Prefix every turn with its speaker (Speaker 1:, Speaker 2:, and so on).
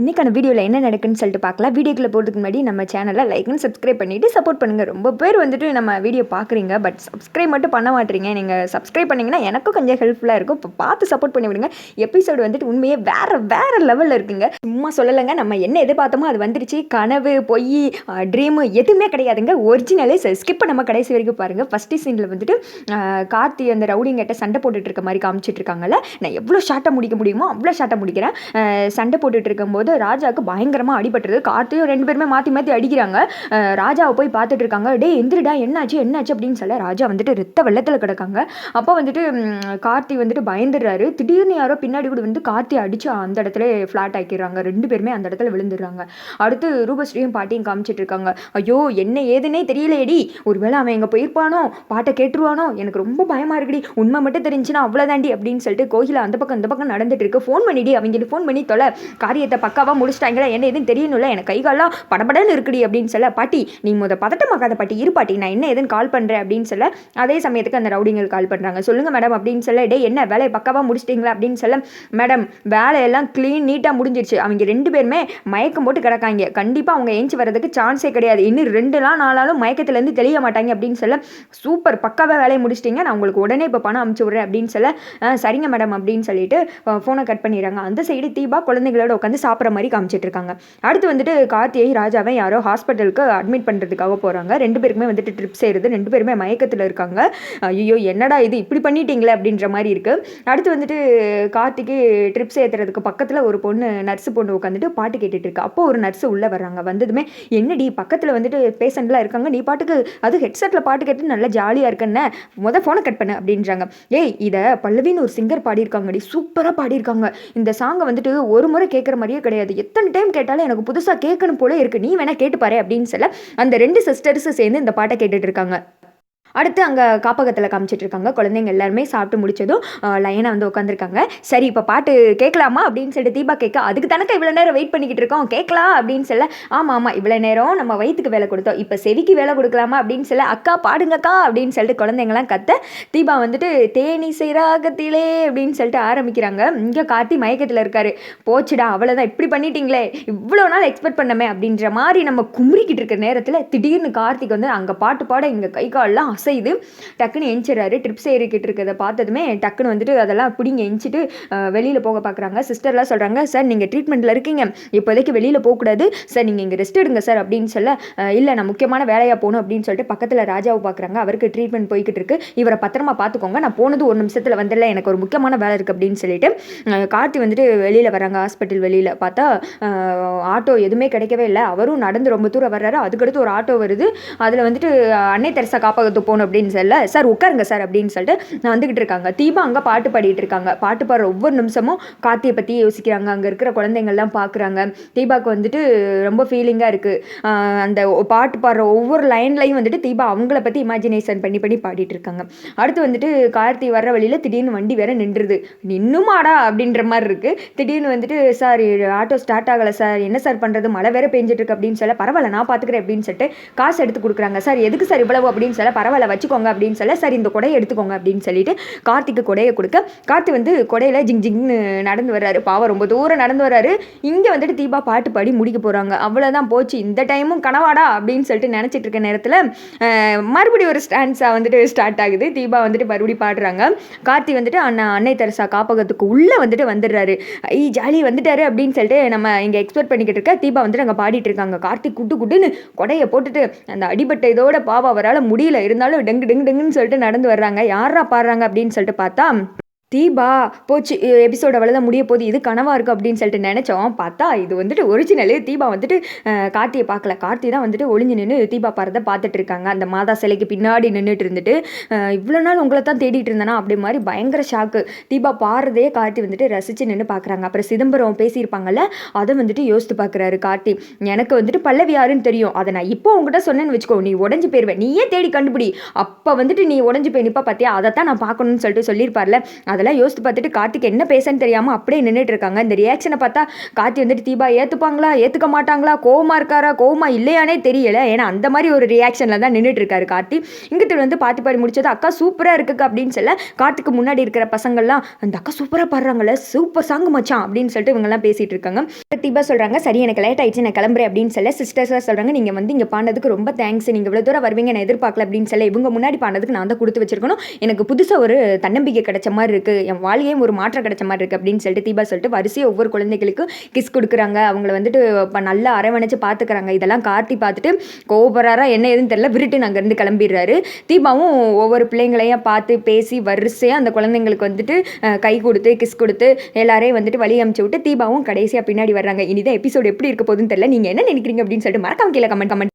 Speaker 1: இன்றைக்கான வீடியோவில் என்ன நடக்குன்னு சொல்லிட்டு பார்க்கலாம். வீடியோக்குள்ளே போகிறதுக்கு முன்னாடி நம்ம சேனலை லைக் அண்ட் சப்ஸ்கிரைப் பண்ணிவிட்டு சப்போர்ட் பண்ணுங்கள் ரொம்ப பேர் வந்துட்டு நம்ம வீடியோ பார்க்குறீங்க பட் சப்ஸ்கிரைப் மட்டும் பண்ண மாட்டீங்க. நீங்கள் சப்ஸ்கிரைப் பண்ணிங்கன்னா எனக்கும் கொஞ்சம் ஹெல்ப்ஃபுல்லாக இருக்கும். இப்போ பார்த்து சப்போர்ட் பண்ணி விடுங்க. எபிசோடு வந்துட்டு உண்மையே வேறு வேறு லெவலில் இருக்குங்க. சும்மா சொல்லலைங்க நம்ம என்ன எதிர்பார்த்தோமோ அது வந்துருச்சு. கனவு பொய் ட்ரீமு எதுவுமே கிடையாதுங்க. ஒரிஜினலே ஸ்கிப் பண்ணாமல் கடைசி வரைக்கும் பாருங்கள் ஃபஸ்ட்டு சீனில் வந்துட்டு கார்த்தி அந்த ரவுடிங்கிட்ட சண்டை போட்டுட்டு இருக்க மாதிரி காமிச்சிட்டு இருக்காங்கல்ல. நான் எவ்வளோ ஷார்ட்டாக முடிக்க முடியுமோ அவ்வளோ ஷார்ட்டாக முடிக்கிறேன். சண்டை போட்டுட்டு இருக்கும்போது ராஜாவுக்கு பயங்கரமாக அடிபட்டுருது கார்த்தியும் ரெண்டு பேருமே மாற்றி மாற்றி அடிக்கிறாங்க. ராஜாவை போய் பார்த்துட்டு இருக்காங்க டே எந்திரிடா என்னாச்சு என்னாச்சு? அப்படின்னு சொல்ல ராஜா வந்துட்டு ரத்த வெள்ளத்தில் கிடக்காங்க. அப்போ வந்துட்டு கார்த்தி வந்துட்டு பயந்துடுறாரு. திடீர்னு யாரோ பின்னாடி கூட வந்து கார்த்தி அடித்து அந்த இடத்துல ஃப்ளாட் ஆக்கிடுறாங்க. ரெண்டு பேருமே அந்த இடத்துல விழுந்துடுறாங்க. அடுத்து ரூபஸ்ரீயும் பாட்டியும் காமிச்சிட்டு இருக்காங்க ஐயோ என்ன ஏதுன்னே தெரியலையேடி. ஒருவேளை அவன் எங்கே போயிருப்பானோ? பாட்டை கேட்டுருவானோ? எனக்கு ரொம்ப பயமாக இருக்குடி. உண்மை மட்டும் தெரிஞ்சுன்னா அவ்வளோதாண்டி அப்படின்னு சொல்லிட்டு கோகிலா அந்த பக்கம் இந்த பக்கம் நடந்துட்டு இருக்கு ஃபோன் பண்ணிடி அவங்களுக்கு ஃபோன் பண்ணி தொலை. காரியத்தை பக்கம் பக்காவாக முடிச்சிட்டாங்களா? என்ன எதுன்னு தெரியணும்ல. எனக்கு கைகாலாம் படபடன்னு இருக்குடி அப்படின்னு சொல்ல பாட்டி நீ முத பதட்டமாக்காத பாட்டி இரு பாட்டி நான் என்ன எதுன்னு கால் பண்ணுறேன் அப்படின்னு சொல்ல அதே சமயத்துக்கு அந்த ரவுடிங்கள் கால் பண்ணுறாங்க சொல்லுங்கள் மேடம் அப்படின்னு சொல்ல டே என்ன வேலையை பக்காவாக முடிச்சிட்டிங்களா? அப்படின்னு சொல்ல மேடம் வேலையெல்லாம் க்ளீன் நீட்டாக முடிஞ்சிருச்சு. அவங்க ரெண்டு பேருமே மயக்கம் போட்டு கிடக்காங்க. கண்டிப்பாக அவங்க ஏஞ்சி வர்றதுக்கு சான்ஸே கிடையாது. இன்னும் ரெண்டு நாள் நாளாலும் மயக்கத்துலேருந்து தெளிய மாட்டாங்க அப்படின்னு சொல்ல சூப்பர் பக்காவாக வேலையை முடிச்சிட்டிங்க. நான் உங்களுக்கு உடனே இப்போ பணம் அமுச்சு விட்றேன் அப்படின்னு சொல்ல "ஆ, சரிங்க மேடம் அப்படின்னு சொல்லிட்டு ஃபோனை கட் பண்ணிடுறாங்க. அந்த சைடு தீபா குழந்தைங்களோட உட்காந்து சாப்பிட்ற மாதிரி காமிச்சிட்டு இருக்காங்க அடுத்து வந்துட்டு கார்த்தியை ராஜாவை யாரோ ஹாஸ்பிட்டலுக்கு அட்மிட் பண்ணுறதுக்காக போகிறாங்க ரெண்டு பேருக்குமே வந்துட்டு ட்ரிப் செய்கிறது ரெண்டு பேருமே மயக்கத்தில் இருக்காங்க. ஐயோ என்னடா இது? இப்படி பண்ணிட்டீங்களே அப்படின்ற மாதிரி இருக்குது அடுத்து வந்துட்டு கார்த்திக்கு ட்ரிப்ஸ் ஏற்றுறதுக்கு பக்கத்தில் ஒரு பொண்ணு நர்ஸு பொண்ணு உட்காந்துட்டு பாட்டு கேட்டுட்டு இருக்கு அப்போ ஒரு நர்ஸு உள்ளே வர்றாங்க. வந்ததுமே என்னடி பக்கத்தில் வந்துட்டு பேஷண்ட்லாம் இருக்காங்க. நீ பாட்டுக்கு அது ஹெட்செட்டில் பாட்டு கேட்டு நல்லா ஜாலியாக இருக்கேன்னு. முத ஃபோனை கட் பண்ணு அப்படின்றாங்க. ஏய் இதை பல்லவின்னு ஒரு சிங்கர் பாடியிருக்காங்கடி. சூப்பராக பாடியிருக்காங்க. இந்த சாங்கை வந்துட்டு ஒரு முறை கேட்குற மாதிரியே கிடையாது. எத்தனை டைம் கேட்டாலும் எனக்கு புதுசாக கேட்கணும் போல இருக்கு. நீ வேணா கேட்டு பாரு அப்படின்னு சொல்ல அந்த ரெண்டு சிஸ்டர்ஸும் சேர்ந்து இந்த பாட்டை கேட்டுட்டு இருக்காங்க. அடுத்து அங்கே காப்பகத்தில் காமிச்சிட்டு இருக்காங்க குழந்தைங்க எல்லாருமே சாப்பிட்டு முடிச்சதும் லைனாக வந்து உட்காந்துருக்காங்க சரி இப்போ பாட்டு கேட்கலாமா அப்படின்னு சொல்லிட்டு தீபா கேட்க அதுக்கு தனக்கு இவ்வளோ நேரம் வெயிட் பண்ணிக்கிட்டு இருக்கோம். கேட்கலாம். அப்படின்னு சொல்ல ஆமாம் ஆமாம் இவ்வளோ நேரம் நம்ம வயிற்றுக்கு வேலை கொடுத்தோம். இப்போ செவிக்கு வேலை கொடுக்கலாமா? அப்படின்னு சொல்ல அக்கா பாடுங்கக்கா. அப்படின்னு சொல்லிட்டு குழந்தைங்களாம் கத்த தீபா வந்துட்டு தேனிசை ராகத்திலே அப்படின்னு சொல்லிட்டு ஆரம்பிக்கிறாங்க. இங்கே கார்த்தி மயக்கத்தில் இருக்காரு. போச்சுடா அவ்வளோதான் இப்படி பண்ணிட்டீங்களே. இவ்வளோ நாள் எக்ஸ்பெக்ட் பண்ணமே. அப்படின்ற மாதிரி நம்ம குமுறிக்கிட்டு இருக்க நேரத்தில் திடீர்னு கார்த்திக் வந்து அங்கே பாட்டு பாட இங்கே கை கால்லாம் அசைது டக்குன்னு எஞ்சிடறாரு ட்ரிப்ஸ் ஏறிக்கிட்டு இருக்கிறத பார்த்ததுமே டக்குன்னு வந்துட்டு அதெல்லாம் பிடிங்க எஞ்சிட்டு வெளியில் போக பார்க்குறாங்க. சிஸ்டர்லாம் சொல்கிறாங்க சார் நீங்கள் ட்ரீட்மெண்ட்டில் இருக்கீங்க. இப்போதைக்கு வெளியில் போகக்கூடாது சார் நீங்கள் இங்கே ரெஸ்ட் எடுங்க சார் அப்படின்னு சொல்ல இல்லை நான் முக்கியமான வேலையாக போகணும் அப்படின்னு சொல்லிட்டு பக்கத்தில் ராஜாவை பார்க்குறாங்க. அவருக்கு ட்ரீட்மெண்ட் போய்கிட்டு இருக்கு. இவரை பத்திரமா பார்த்துக்கோங்க. நான் போனது ஒரு நிமிஷத்தில் வந்துடல. எனக்கு ஒரு முக்கியமான வேலை இருக்குது அப்படின்னு சொல்லிட்டு கார்த்தி வந்துட்டு வெளியில் வராங்க ஹாஸ்பிட்டல் வெளியில் பார்த்தா ஆட்டோ எதுவுமே கிடைக்கவே இல்லை. அவரும் நடந்து ரொம்ப தூரம் வர்றாரு. அதுக்கடுத்து ஒரு ஆட்டோ வருது. அதில் வந்துட்டு அன்னை தெரசா போ போகணும் அப்படின்னு சொல்ல சார் உட்காருங்க சார் அப்படின்னு சொல்லிட்டு நான் வந்துக்கிட்டு இருக்காங்க. தீபா அங்கே பாட்டு பாடிட்டு இருக்காங்க. பாட்டு பாடுற ஒவ்வொரு நிமிஷமும் கார்த்தியை பற்றி யோசிக்கிறாங்க. அங்கே இருக்கிற குழந்தைங்கள்லாம் பார்க்குறாங்க தீபாவுக்கு வந்துட்டு ரொம்ப ஃபீலிங்காக இருக்குது அந்த பாட்டு பாடுற ஒவ்வொரு லைன்லையும் வந்துட்டு தீபா அவங்கள பற்றி இமேஜினேஷன் பண்ணி பண்ணி பாடிட்டு இருக்காங்க. அடுத்து வந்துட்டு கார்த்தி வர்ற வழியில் திடீர்னு வண்டி வேற நின்றுது. நின்னுமாடா அப்படின்ற மாதிரி இருக்குது திடீர்னு வந்துட்டு சார் ஆட்டோ ஸ்டார்ட் ஆகலை சார். என்ன சார் பண்ணுறது மழை வேற பெஞ்சிட்டு இருக்கு அப்படின்னு சொல்ல பரவாயில்ல நான் பார்த்துக்கிறேன் அப்படின்னு சொல்லிட்டு காசு எடுத்து கொடுக்குறாங்க. சார் எதுக்கு சார் இவ்வளவு? அப்படின்னு சொல்ல பரவாயில்ல வச்சுக்கோங்க அப்படின்னு சொல்ல சரி இந்த கொடையை எடுத்துக்கோங்க அப்படின்னு சொல்லிட்டு கார்த்திக்கு கொடையை கொடுக்க கார்த்தி வந்து கொடையில் ஜிங் ஜிங்னு நடந்து வர்றாரு. பாவம் ரொம்ப தூரம் நடந்து வர்றாரு. இங்கே வந்துட்டு தீபா பாட்டு பாடி முடிக்க போகிறாங்க அவ்வளோதான் போச்சு. இந்த டைமும் கனவாடா அப்படின்னு சொல்லிட்டு நினச்சிட்டு இருக்க நேரத்தில் மறுபடியும் ஒரு ஸ்டான்ஸாக வந்துட்டு ஸ்டார்ட் ஆகுது. தீபா வந்துட்டு மறுபடியும் பாடுறாங்க. கார்த்தி வந்துட்டு அண்ணா அன்னை தெரசா காப்பகத்துக்கு உள்ளே வந்துட்டு வந்துடுறாரு. ஐ ஜாலி வந்துட்டாரு அப்படின்னு சொல்லிட்டு நம்ம இங்கே எக்ஸ்பெக்ட் பண்ணிக்கிட்டு இருக்க தீபா வந்துட்டு அங்கே பாடிட்டு இருக்காங்க. கார்த்திக் குட்டு குட்டுன்னு கொடையை போட்டுட்டு அந்த அடிபட்ட இதோட பாவா அவரால் முடியல. இருந்தாலும் டெங்கு டெங்கு டெங்குன்னு சொல்லிட்டு நடந்து வர்றாங்க. யாரா பாடுறாங்க அப்படின்னு சொல்லிட்டு பார்த்தா தீபா போச்சு எபிசோட் அவ்வளோதான் முடிய போகுது இது கனவாக இருக்கும் அப்படின்னு சொல்லிட்டு நினச்சோம். பார்த்தா இது வந்துட்டு ஒரிஜினலு தீபா வந்துட்டு கார்த்தியை பார்க்கல. கார்த்தி தான் வந்துட்டு ஒளிஞ்சு நின்று தீபா பாடுறத பார்த்துட்டு இருக்காங்க. அந்த மாதா சிலைக்கு பின்னாடி நின்றுட்டு இருந்துட்டு இவ்வளோ நாள் உங்களை தான் தேடிட்டு இருந்தேனா? அப்படி மாதிரி பயங்கர ஷாக்கு தீபா பாடுறதே கார்த்தி வந்துட்டு ரசித்து நின்று பார்க்குறாங்க. அப்புறம் சிதம்பரம் பேசியிருப்பாங்கல்ல அதை வந்துட்டு யோசித்து பார்க்குறாரு கார்த்தி. எனக்கு வந்துட்டு பல்லவி யாருன்னு தெரியும். அதை நான் இப்போ உங்ககிட்ட சொன்னேன்னு வச்சுக்கோ நீ உடஞ்சி போயிருவேன் நீயே தேடி கண்டுபிடி. அப்போ வந்துட்டு நீ உடஞ்சி போய் நிப்பா பார்த்தியா அதை தான் நான் பார்க்கணும்னு சொல்லிட்டு சொல்லியிருப்பார்ல. அதை அதெல்லாம் யோசித்து பார்த்துட்டு கார்த்திக் என்ன பேசன்னு தெரியாமல் அப்படியே நின்றுட்டு இருக்காங்க. இந்த ரியாக்ஷனை பார்த்தா கார்த்தி வந்துட்டு தீபா ஏற்றுப்பாங்களா ஏற்றுக்க மாட்டாங்களா? கோவமாக இருக்காரா? கோவமா இல்லையானே தெரியல. ஏன்னா அந்த மாதிரி ஒரு ரியாக்ஷனில் தான் நின்றுட்டு இருக்காரு கார்த்தி. இங்கிட்டு வந்து பாட்டு பாடி முடிச்சது அக்கா சூப்பராக இருக்குது அப்படின்னு சொல்ல கார்த்திக்கு முன்னாடி இருக்கிற பசங்கள்லாம் அந்த அக்கா சூப்பராக பாடுறாங்கல்ல சூப்பர் சாங் மச்சான் அப்படின்னு சொல்லிட்டு இவங்கெல்லாம் பேசிகிட்டு இருக்காங்க. தீபா சொல்கிறாங்க சரி எனக்கு லேட் ஆயிடுச்சு நான் கிளம்புறேன் அப்படின்னு சொல்ல சிஸ்டர்ஸாக சொல்கிறாங்க நீங்கள் வந்து இங்கே பாண்டதுக்கு ரொம்ப தேங்க்ஸ் நீங்கள் இவ்வளோ தூரம் வருவீங்க நான் எதிர்பார்க்கல அப்படின்னு சொல்ல இவங்க முன்னாடி பாண்டதுக்கு நான் தான் கொடுத்து வச்சிருக்கணும். எனக்கு புதுசாக ஒரு தன்னம்பிக்கை கிடைச்ச மாதிரி இருக்குது என் வாழ்க்கையும் ஒரு மாற்றம் கிடைச்ச மாதிரி இருக்குது அப்படின்னு சொல்லிட்டு தீபா சொல்லிட்டு வரிசையாக ஒவ்வொரு குழந்தைகளுக்கும் கிஸ் கொடுக்குறாங்க. அவங்கள வந்துட்டு இப்போ நல்லா அரவணைச்சு பார்த்துக்கிறாங்க இதெல்லாம் கார்த்தி பார்த்துட்டு கோபராரா என்ன ஏதுன்னு தெரியல. விருட்டு அங்கேருந்து கிளம்பிடுறாரு. தீபாவும் ஒவ்வொரு பிள்ளைங்களையும் பார்த்து பேசி வரிசையாக அந்த குழந்தைங்களுக்கு வந்துட்டு கை கொடுத்து கிஸ் கொடுத்து எல்லாரையும் வந்துட்டு வழி அமுச்சு விட்டு தீபாவும் கடைசியாக பின்னாடி வர்றாங்க. இனிதான் எபிசோடு எப்படி இருக்க போகுதுன்னு தெரியல. நீங்கள் என்ன நினைக்கிறீங்க அப்படின்னு சொல்லிட்டு மறக்காம கீழே கமெண்ட் கமெண்ட்